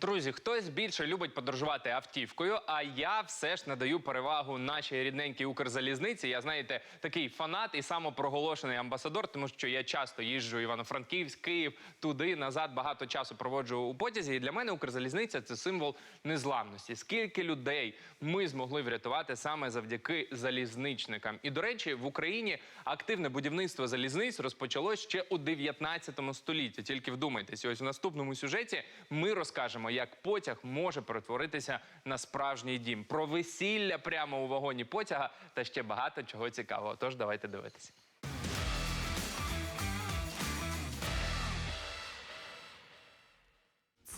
Друзі, хтось більше любить подорожувати автівкою, а я все ж надаю перевагу нашій рідненькій Укрзалізниці. Я знаєте, такий фанат і самопроголошений амбасадор, тому що я часто їжджу Івано-Франківськ, Київ, туди, назад, багато часу проводжу у потязі. І для мене Укрзалізниця це символ незламності. Скільки людей ми змогли врятувати саме завдяки залізничникам. І до речі, в Україні активне будівництво залізниць розпочалось ще у 19 столітті. Тільки вдумайтесь, ось у наступному сюжеті ми розкажемо, як потяг може перетворитися на справжній дім, про весілля прямо у вагоні потяга та ще багато чого цікавого. Тож давайте дивитися.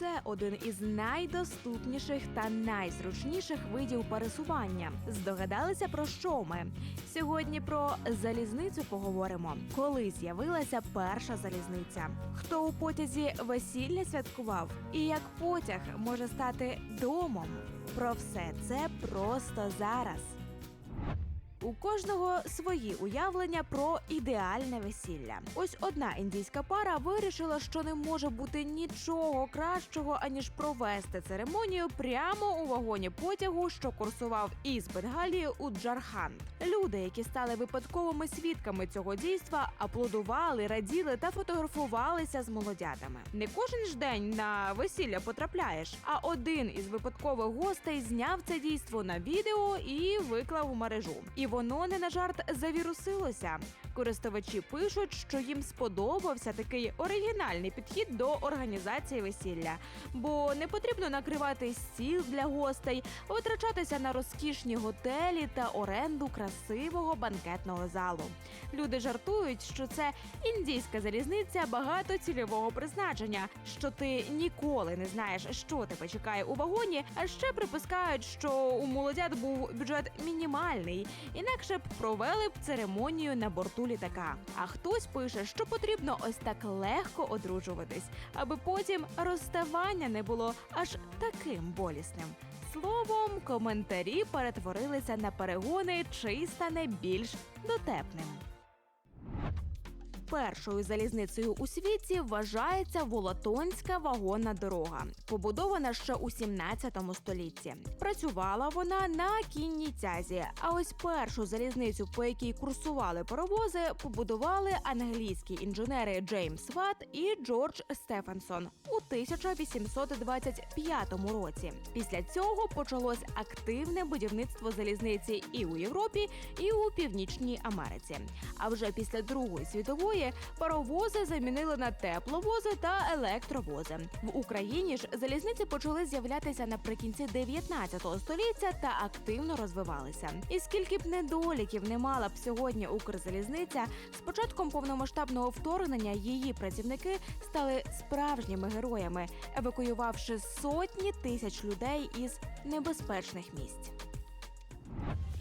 Це один із найдоступніших та найзручніших видів пересування. Здогадалися про що ми? Сьогодні про залізницю поговоримо. Коли з'явилася перша залізниця? Хто у потязі весілля святкував? І як потяг може стати домом? Про все це просто зараз. У кожного свої уявлення про ідеальне весілля. Ось одна індійська пара вирішила, що не може бути нічого кращого, аніж провести церемонію прямо у вагоні потягу, що курсував із Бенгалії у Джарханд. Люди, які стали випадковими свідками цього дійства, аплодували, раділи та фотографувалися з молодятами. Не кожен ж день на весілля потрапляєш, а один із випадкових гостей зняв це дійство на відео і виклав у мережу. І воно не на жарт завірусилося. Користувачі пишуть, що їм сподобався такий оригінальний підхід до організації весілля, бо не потрібно накривати стіл для гостей, витрачатися на розкішні готелі та оренду красивого банкетного залу. Люди жартують, що це індійська залізниця багатоцільового призначення, що ти ніколи не знаєш, що тебе чекає у вагоні. А ще припускають, що у молодят був бюджет мінімальний, інакше б провели б церемонію на борту літака. А хтось пише, що потрібно ось так легко одружуватись, аби потім розставання не було аж таким болісним. Словом, коментарі перетворилися на перегони, чи стане більш дотепним. Першою залізницею у світі вважається Волотонська вагонна дорога, побудована ще у 17 столітті. Працювала вона на кінній тязі. А ось першу залізницю, по якій курсували паровози, побудували англійські інженери Джеймс Ватт і Джордж Стефенсон у 1825 році. Після цього почалось активне будівництво залізниці і у Європі, і у Північній Америці. А вже після Другої світової паровози замінили на тепловози та електровози. В Україні ж залізниці почали з'являтися наприкінці 19 століття та активно розвивалися. І скільки б недоліків не мала б сьогодні Укрзалізниця, з початком повномасштабного вторгнення її працівники стали справжніми героями, евакуювавши сотні тисяч людей із небезпечних місць.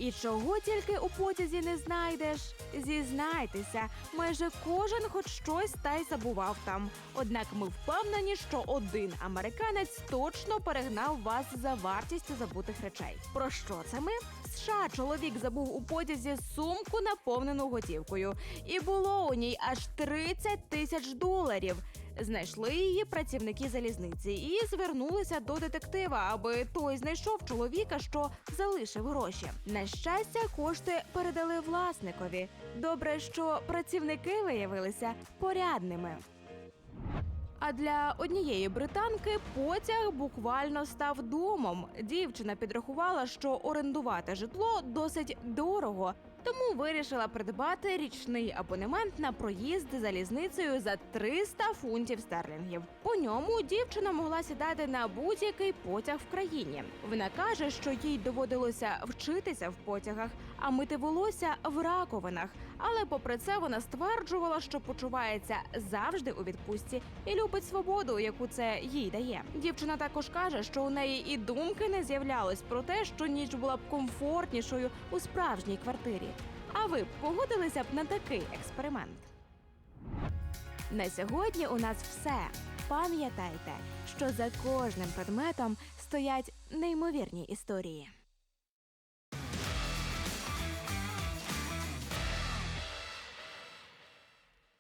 І чого тільки у потязі не знайдеш? Зізнайтеся, майже кожен хоч щось та й забував там. Однак ми впевнені, що один американець точно перегнав вас за вартістю забутих речей. Про що це ми? США чоловік забув у потязі сумку, наповнену готівкою, і було у ній аж 30 тисяч доларів. Знайшли її працівники залізниці і звернулися до детектива, аби той знайшов чоловіка, що залишив гроші. На щастя, кошти передали власникові. Добре, що працівники виявилися порядними. А для однієї британки потяг буквально став домом. Дівчина підрахувала, що орендувати житло досить дорого. Тому вирішила придбати річний абонемент на проїзд залізницею за 300 фунтів стерлінгів. По ньому дівчина могла сідати на будь-який потяг в країні. Вона каже, що їй доводилося вчитися в потягах, а мити волосся в раковинах. Але попри це вона стверджувала, що почувається завжди у відпустці і любить свободу, яку це їй дає. Дівчина також каже, що у неї і думки не з'являлось про те, що ніч була б комфортнішою у справжній квартирі. А ви б погодилися б на такий експеримент? На сьогодні у нас все. Пам'ятайте, що за кожним предметом стоять неймовірні історії.